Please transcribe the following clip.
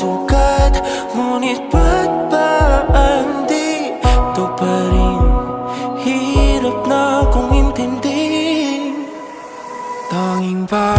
sugat Ngunit ba't ba hindi Ito pa rin? Hirap na kong intindi. Tanging ba